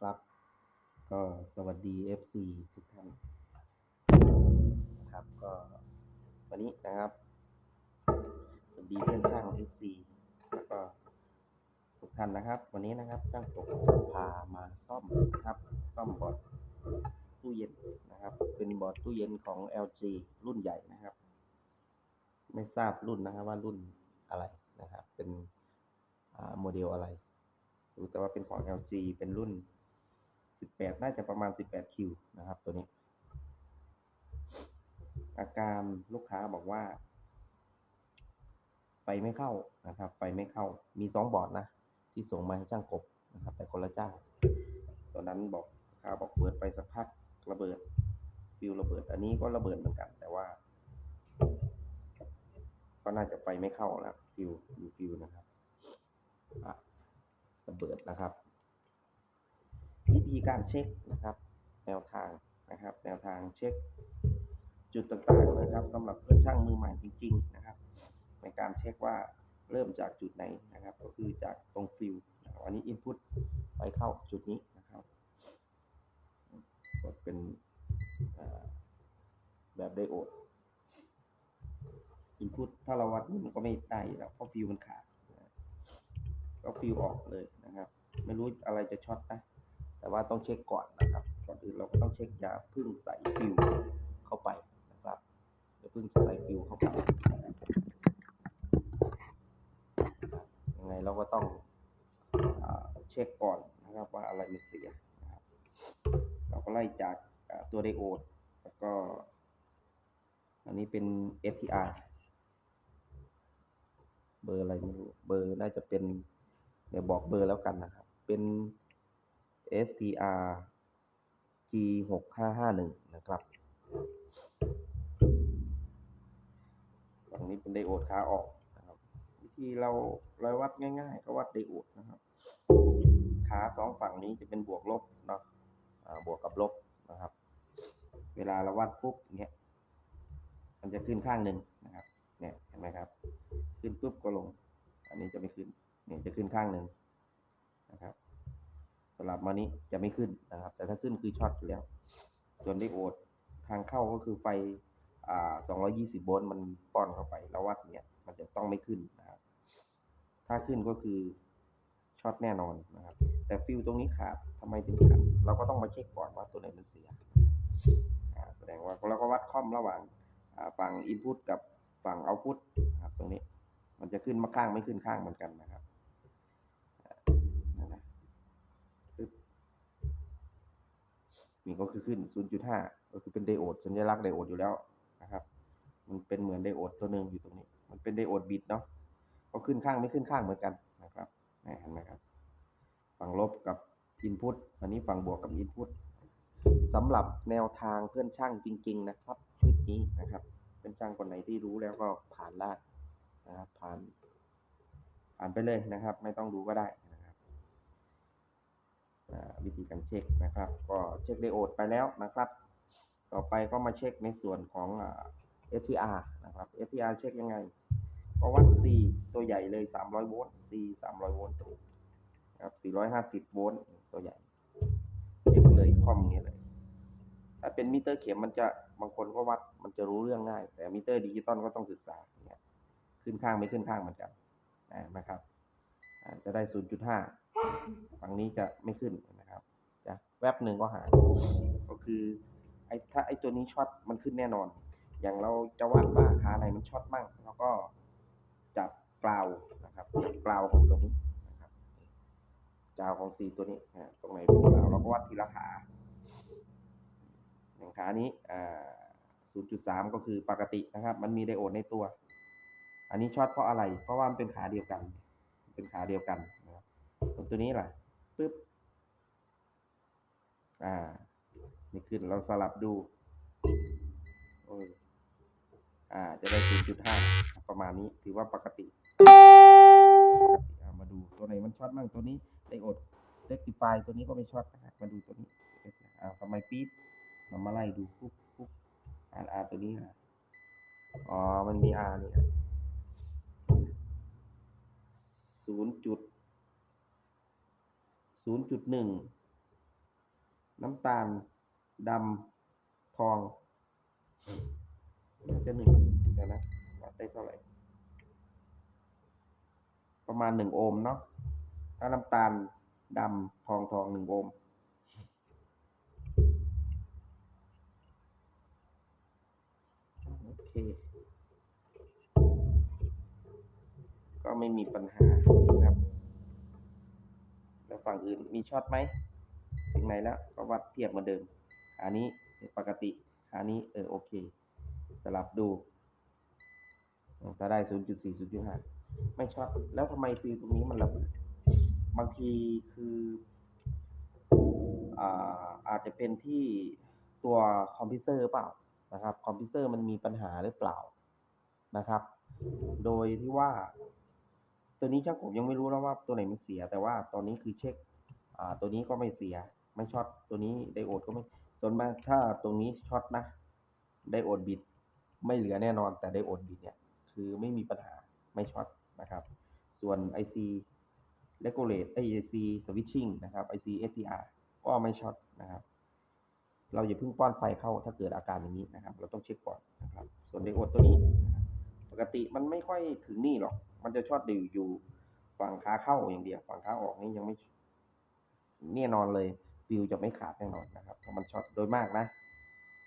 นะครับ ก็สวัสดี FC ทุกท่านนะครับก็วันนี้นะครับ สวัสดีเพื่อนช่าง FC แล้วก็ทุกท่านนะครับ วันนี้นะครับช่างตกจะพามาซ่อมนะครับ ซ่อมบอร์ดตู้เย็นนะครับ เป็นบอร์ดตู้เย็นของ LG รุ่นใหญ่นะครับ ไม่ทราบรุ่นนะครับว่ารุ่นอะไรนะครับ เป็นโมเดลอะไรรู้แต่ว่าเป็นของ LG เป็นรุ่น 18 น่าจะประมาณ 18 คิวนะครับตัวนี้ อาการลูกค้าบอกว่า ไฟไม่เข้านะครับ ไฟไม่เข้ามีสองบอร์ดนะ ที่ส่งมาให้ช่างกบนะครับ แต่คนละเจ้าตัวนั้นบอกลูกค้าบอกเปิดไปสักพักระเบิดฟิวระเบิด อันนี้ก็ระเบิดเหมือนกัน แต่ว่า ก็น่าจะไฟไม่เข้าแล้วฟิวมีฟิวนะครับระเบิดนะครับ วิธีการเช็คนะครับ แนวทางนะครับ แนวทางเช็ค จุดต่างๆนะครับสำหรับเพื่อนช่างมือใหม่จริง ๆ นะครับ ในการเช็คว่าเริ่มจากจุดไหนนะครับ ก็คือจากตรงฟิวนะครับอันนี้ input ไปเข้าจุดนี้นะครับกดเป็นแบบไดโอด input ถ้าเราวัดนี่มันก็ไม่ได้แล้วเพราะฟิวมันขาดก็ฟิวออกเลยนะครับ ไม่รู้อะไรจะช็อตนะ แต่ว่าต้องเช็คก่อนนะครับ ก่อนอื่นเราก็ต้องเช็คยาพึ่งใส่ฟิวเข้าไปนะครับยาพึ่งใส่ฟิวเข้าไปยังไงเราก็ต้องอเช็คก่อนนะครับว่าอะไรมันเสียนะครับเราก็ไล่จากตัวไดโอด แล้วก็ อันนี้เป็น STR เบอร์อะไรไม่รู้ เบอร์น่าจะเป็น เดี๋ยวบอกเบอร์แล้วกันนะครับ เป็น STR G หกห้าห้าหนึ่งนะครับฝั่งนี้เป็นไดโอดขาออกนะครับ วิธีเราเราวัดง่าย ๆ ก็วัดไดโอดนะครับ ขาสองฝั่งนี้จะเป็นบวกลบเนาะบวกกับลบนะครับ เวลาเราวัดปุ๊บเงี้ยมันจะขึ้นข้างหนึ่งนะครับ เนี่ยเห็นไหมครับ ขึ้นปุ๊บก็ลง อันนี้จะไม่ขึ้น เนี่ยจะขึ้นข้างหนึ่งนะครับ สลับมานี้จะไม่ขึ้นนะครับ แต่ถ้าขึ้นคือช็อตอยู่แล้ว ส่วนไดโอดทางเข้าก็คือไฟอ่า220 โวลต์มันป้อนเข้าไป แล้ววัดเนี่ยมันจะต้องไม่ขึ้นนะครับ ถ้าขึ้นก็คือช็อตแน่นอนนะครับ แต่ฟิวตรงนี้ขาดทำไมถึงขาดเราก็ต้องมาเช็คก่อนว่าตัวไหนมันเสียอ่าแสดงว่าเราก็วัดคอมระหว่างฝั่ง input กับฝั่ง output ครับตรงนี้ มันจะขึ้นมาข้างไม่ขึ้นข้างเหมือนกันนะครับ นี่ก็คือขึ้น 0.5 ก็คือเป็นไดโอดสัญลักษณ์ไดโอดอยู่แล้วนะครับ มันเป็นเหมือนไดโอดตัวหนึ่งอยู่ตรงนี้ มันเป็นไดโอดบิดเนาะ ก็ขึ้นข้างไม่ขึ้นข้างเหมือนกันนะครับเห็นไหมครับ ฝั่งลบกับ input อันนี้ฝั่งบวกกับ input สำหรับแนวทางเพื่อนช่างจริง ๆ นะครับคลิปนี้นะครับ เพื่อนช่างคนไหนที่รู้แล้วก็ผ่านได้นะครับผ่านผ่านไปเลยนะครับ ไม่ต้องดูก็ได้ วิธีการเช็คนะครับ ก็เช็คไดโอดไปแล้วนะครับ ต่อไปก็มาเช็คในส่วนของ STR นะครับ STR เช็คยังไง ก็วัด C ตัวใหญ่เลย 300 โวลต์ C 300 โวลต์ตรงนะครับ450 โวลต์ตัวใหญ่เช็คเลยคอมอย่างเงี้ยเลย ถ้าเป็นมิเตอร์เข็มมันจะบางคนก็วัดมันจะรู้เรื่องง่าย แต่มิเตอร์ดิจิตอลก็ต้องศึกษาเนี่ยขึ้นข้างไม่ขึ้นข้างเหมือนกันนะครับจะได้ 0.5 ฝั่งนี้จะไม่ขึ้นนะครับจะแวบหนึ่งก็หายก็คือไอ้ถ้าไอ้ตัวนี้ช็อตมันขึ้นแน่นอน อย่างเราจะวัดว่าขาไหนมันช็อตมั่งเราก็จับกราวนะครับจับกราวของตัวนี้นะครับกราวของสีตัวนี้อ่าตรงไหนเป็นกราวเราก็วัดทีละขาอย่างขานี้อ่า0.3 ก็คือปกตินะครับ มันมีไดโอดในตัว อันนี้ช็อตเพราะอะไร เพราะว่ามันเป็นขาเดียวกัน เป็นขาเดียวกัน นะครับตัวนี้ล่ะปึ๊บอ่า นี่ขึ้นเราสลับดูโอ้ยอ่า จะได้0.5ประมาณนี้ถือว่าปกติมาดูตัวไหนมันช็อตมั่งตัวนี้ไดโอดเ e กติฟายตัวนี้ก็ไม่ช็อตนะครับมาดูตัวนี้อ่าทำไมปี๊ดเรามาไล่ดูปุ๊บปุ๊บอ่าอ่าตัวนี้นะอ๋อ มันมี R นี่านย์จุดศูนย์จุด หนึ่งน้ำตาลดำทองน่าจะหนึ่งเดี๋ยวนะวัดได้เท่าไหร่ ประมาณหนึ่งโอห์มเนาะถ้าน้ำตาลดำทองทองหนึ่งโอห์มโอเค ก็ไม่มีปัญหา นะครับฝั่งอื่น มีช็อตไหมถึงไหนแล้วก็วัดเทียบเหมือนเดิมขานี้ปกติขานี้เออโอเค สลับดูถ้าได้ 0.4 0.5 ไม่ช็อต แล้วทำไมฟิลตรงนี้มันระเบิดบางทีคืออาอาจจะเป็นที่ตัวคอมพิวเซอร์เปล่านะครับ คอมพิวเซอร์มันมีปัญหาหรือเปล่านะครับ โดยที่ว่า ตัวนี้ช่างผมยังไม่รู้นะว่าตัวไหนมันเสีย แต่ว่าตอนนี้คือเช็คอ่าตัวนี้ก็ไม่เสีย ไม่ช็อตตัวนี้ไดโอดก็ไม่ส่วนมากถ้าตรงนี้ช็อตนะไดโอดบิดไม่เหลือแน่นอน แต่ไดโอดบิดเนี่ยคือไม่มีปัญหาไม่ช็อตนะครับ ส่วน IC regulate ไอ้ IC switching นะครับ IC STR ก็ไม่ช็อตนะครับเราอย่าเพิ่งป้อนไฟเข้าถ้าเกิดอาการอย่างนี้นะครับ เราต้องเช็คก่อนนะครับ ส่วนไดโอดตัวนี้ ปกติมันไม่ค่อยถึงนี่หรอก มันจะช็อตอยู่อยู่ฝั่งขาเข้าอย่างเดียวฝั่งขาออกนี่ยังไม่แน่นอนเลยฟิวจะไม่ขาดแน่นอนนะครับเพราะมันช็อตโดยมากนะ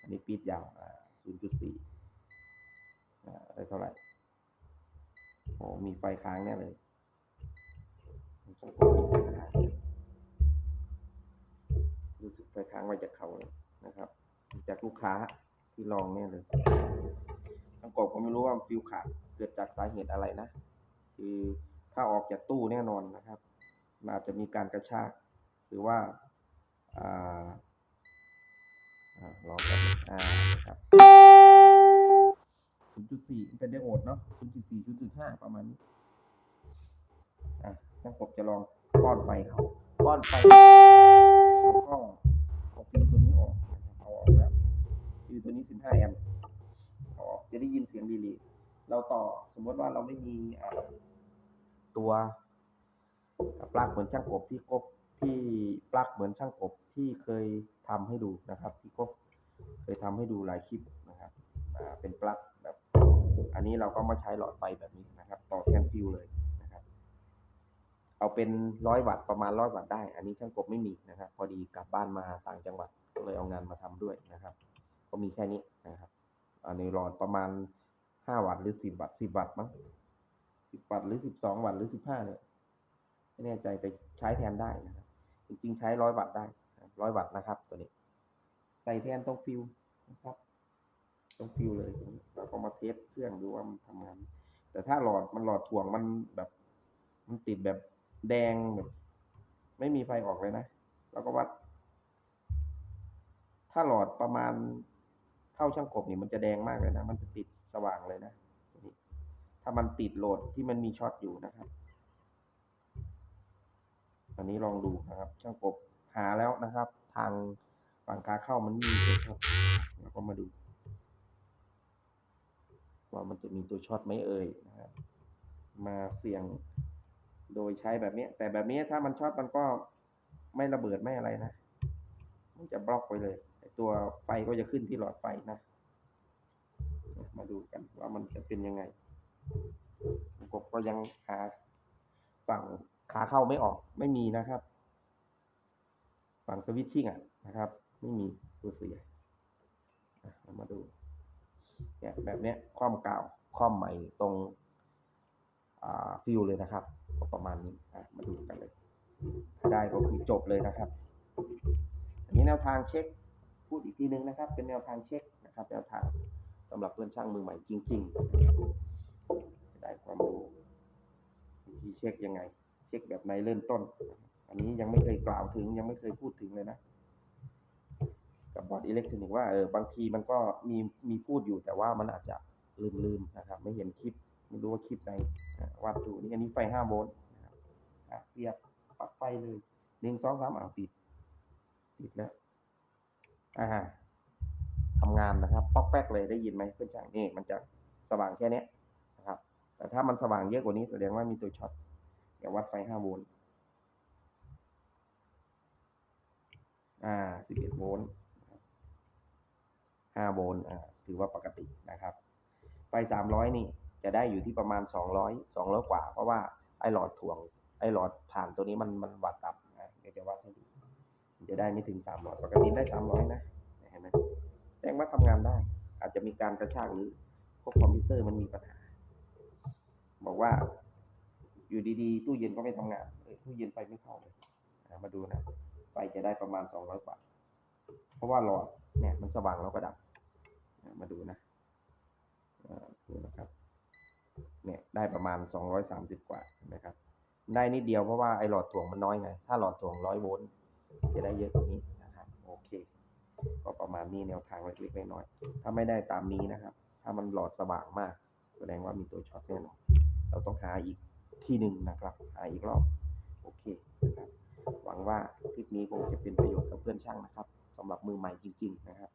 อันนี้ปีดยาว0.4อ่าได้เท่าไหร่โอ้มีไฟค้างแน่เลยรู้สึกไฟค้างไว้จากเขาเลยนะครับ จากลูกค้าที่ลองเนี่ยเลยช่างกบก็ไม่รู้ว่าฟิวขาดเกิดจากสาเหตุอะไรนะ คือถ้าออกจากตู้แน่นอนนะครับมันอาจจะมีการกระชากหรือว่าอลองกันอ่านะครับ0.4เป็นไดโอดเนาะ0.4 0.5 ประมาณนี้อะช่างกบจะลองป้อนไฟเขาป้อนไฟแล้วก็เอาฟิวตัวนี้ออกนะครับเอาออกแล้วฟิวตัวนี้ 15 แอมป์อาอกจะได้ยินเสียงดีลีเราต่อสมมติว่าเราไม่มีอ่า ตัวปลั๊กเหมือนช่างกบที่กบที่ปลั๊กเหมือนช่างกบที่เคยทำให้ดูนะครับ ที่กบเคยทำให้ดูหลายคลิปนะครับเป็นปลั๊กแบบอันนี้เราก็มาใช้หลอดไฟแบบนี้นะครับ ต่อแทนฟิวเลยนะครับ เอาเป็นร้อยวัตต์ประมาณร้อยวัตต์ได้ อันนี้ช่างกบไม่มีนะครับ พอดีกลับบ้านมาต่างจังหวัดก็เลยเอางานมาทำด้วยนะครับ ก็มีแค่นี้นะครับอันนี้หลอดประมาณห้าวัตต์หรือสิบวัตต์สิบวัตต์มั้ง สิบวัตต์หรือสิบสองวัตต์หรือสิบห้าเนี่ยไม่แน่ใจแต่ใช้แทนได้นะครับจริงๆใช้ร้อยวัตต์ได้ร้อยวัตต์นะครับ ตัวนี้ใส่แทนตรงฟิวนะครับ ตรงฟิวเลยตรงนี้แล้วก็มาเทสเครื่องดูว่ามันทำงาน แต่ถ้าหลอดมันหลอดถ่วงมันแบบ มันติดแบบแดงแบบ ไม่มีไฟออกเลยนะแล้วก็วัด ถ้าหลอดประมาณเท่าช่างกบนี่มันจะแดงมากเลยนะ มันจะติดสว่างเลยนะ ถ้ามันติดโหลดที่มันมีช็อตอยู่นะครับ อันนี้ลองดูนะครับช่างกบหาแล้วนะครับ ทางฝั่งขาเข้ามันมีตัวช็อตแล้วก็มาดู ว่ามันจะมีตัวช็อตไหมเอ่ยนะครับมาเสี่ยงโดยใช้แบบนี้ แต่แบบนี้ถ้ามันช็อตมันก็ไม่ระเบิดไม่อะไรนะมันจะบล็อกไปเลยตัวไฟก็จะขึ้นที่หลอดไฟนะ มาดูกันว่ามันจะเป็นยังไง ผมก็ยังหาฝั่งขาเข้าไม่ออกไม่มีนะครับ ฝั่งสวิตชิ่งอะนะครับ ไม่มีตัวเสียเรามาดูเนี่ยแบบเนี้ยความเก่าความใหม่ตรงฟิวเลยนะครับ ประมาณนี้มาดูกันเลย ถ้าได้ก็คือจบเลยนะครับ อันนี้แนวทางเช็คพูดอีกทีนึงนะครับ เป็นแนวทางเช็คนะครับ แนวทางสำหรับเพื่อนช่างมือใหม่จริงๆนะครับจะ ได้ความรู้วิธีเช็คยังไง เช็คแบบไหนเริ่มต้น อันนี้ยังไม่เคยกล่าวถึงยังไม่เคยพูดถึงเลยนะ กับบอร์ดอิเล็กทรอนิกส์ว่าเออบางทีมันก็มีมีพูดอยู่แต่ว่ามันอาจจะลืมลืมนะครับ ไม่เห็นคลิปไม่รู้ว่าคลิปไหนวัดดูนี่อันนี้ไฟห้าโวลต์นะครับเสียบปลั๊กไฟเลยหนึ่งสองสามอ่าติด ติดแล้วอ่าทำงานนะครับ ป๊อกแป๊กเลยได้ยินไหมเพื่อนช่างนี่มันจะสว่างแค่เนี้ย แต่ถ้ามันสว่างเยอะกว่านี้แสดงว่ามีตัวช็อตเดี๋ยววัดไฟห้าโวลต์อ่า11โวลต์5โวลต์อ่าถือว่าปกตินะครับ ไฟ 300 นี่จะได้อยู่ที่ประมาณ 200 200 กว่า เพราะว่าไอหลอดถ่วง ไอ้หลอดผ่านตัวนี้มันมันวัดต่ำนะเดี๋ยวจะวัดให้ดูมันจะได้ไม่ถึง 300 ปกติได้ 300 นะเห็นไหมแสดงว่าทำงานได้ อาจจะมีการกระชากหรือพวกคอมพิวเซอร์มันมีปัญหา บอกว่า อยู่ดีๆ ตู้เย็นก็ไม่ทำงานเอ้ยตู้เย็นไฟไม่เข้าเลยมาดูนะไฟจะได้ประมาณ200กว่า เพราะว่าหลอดเนี่ยมันสว่างแล้วก็ดับมาดูนะอ่าดูนะครับ เนี่ยได้ประมาณ230กว่านะครับ ได้นิดเดียวเพราะว่าไอหลอดถ่วงมันน้อยไง ถ้าหลอดถ่วง100โวลต์จะได้เยอะกว่านี้นะครับ โอเค ก็ประมาณนี้แนวทางเล็กๆน้อยๆถ้าไม่ได้ตามนี้นะครับ ถ้ามันหลอดสว่างมาก แสดงว่ามีตัวช็อตแน่นอน เราต้องหาอีกที่หนึ่งนะครับ หาอีกรอบโอเคนะครับหวังว่าคลิปนี้คงจะเป็นประโยชน์กับเพื่อนช่างนะครับสำหรับมือใหม่จริง ๆ นะครับ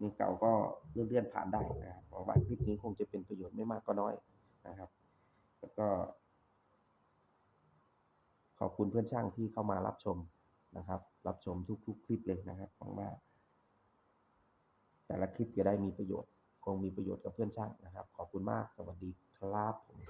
มือเก่าก็เลื่อนๆผ่านได้นะครับหวังว่าคลิปนี้คงจะเป็นประโยชน์ไม่มากก็น้อยนะครับ แล้วก็ ขอบคุณเพื่อนช่างที่เข้ามารับชมนะครับ รับชมทุกๆ คลิปเลยนะครับหวังว่า แต่ละคลิปจะได้มีประโยชน์ คงมีประโยชน์กับเพื่อนช่างนะครับ ขอบคุณมากสวัสดี ครับผม